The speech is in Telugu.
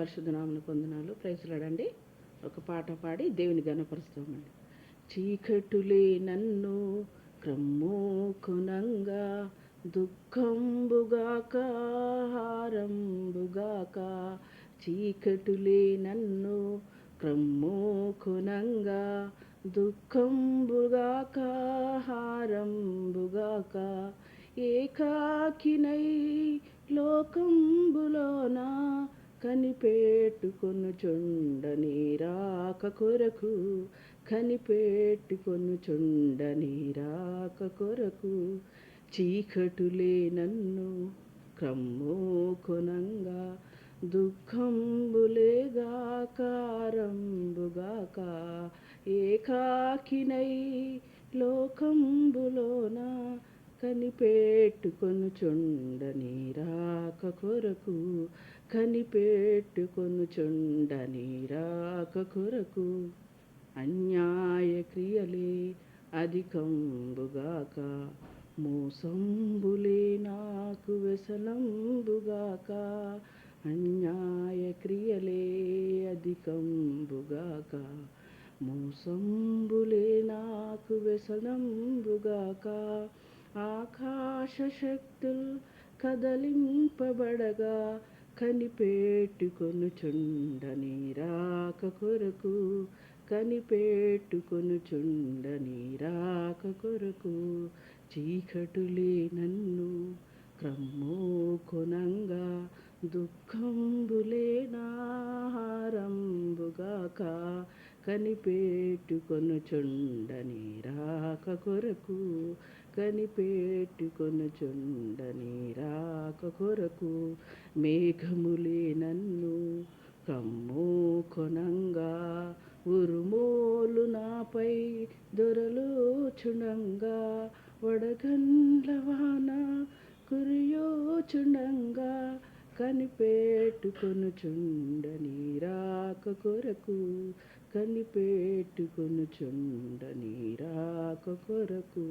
పరిశుద్ధనామను పొందనాలు ప్రైజులాడండి ఒక పాట పాడి దేవుని గణపరుస్తామండి చీకటులే నన్ను క్రమ్మోకునంగా దుఃఖంబుగాక హారంబుగాక చీకటులే నన్ను క్రమ్మోకునంగా దుఃఖంబుగాక హారంబుగాక ఏకాకినై లోకంబులోనా కనిపెట్టుకొనుచుండని రాక కొరకు కనిపెట్టుకొను కనిపెట్టుకొనుచుండని రాక కొరకు చీకటులే నన్ను క్రమ్మోకొనంగా దుఃఖంబులేగాకారంబుగాక ఏకాకినై లోకంబులోన కనిపెట్టుకొనుచుండని రాక కొరకు కనిపెట్టుకొనుచుండ నీరాక కొరకు. అన్యాయ క్రియలే అధికంబుగాక. మోసంబులే నాకు వ్యసనంబుగాక. అన్యాయ క్రియలే అధికంబుగాక. మోసంబులే నాకు వ్యసనంబుగాక. ఆకాశ శక్తులు కదలింపబడగా. కనిపెట్టుకొనుచుండని రాక కొరకు కనిపెట్టుకొనుచుండని రాక కొరకు చీకటులే నన్ను క్రమ్మోకొనంగా దుఃఖంబులే నాహారంబుగాక కనిపెట్టుకొనుచుండని రాక కొరకు కనిపెట్టుకొనుచుండని రాక కొరకు మేఘములే నన్ను కమ్మోకొనంగా ఉరుమోలు నాపై దొరలోచుండంగా వడగండ్లవాన కురియోచుండంగా కనిపెట్టుకొనుచుండని రాక కొరకు కనిపెట్టుకొనుచుండని రాక కొరకు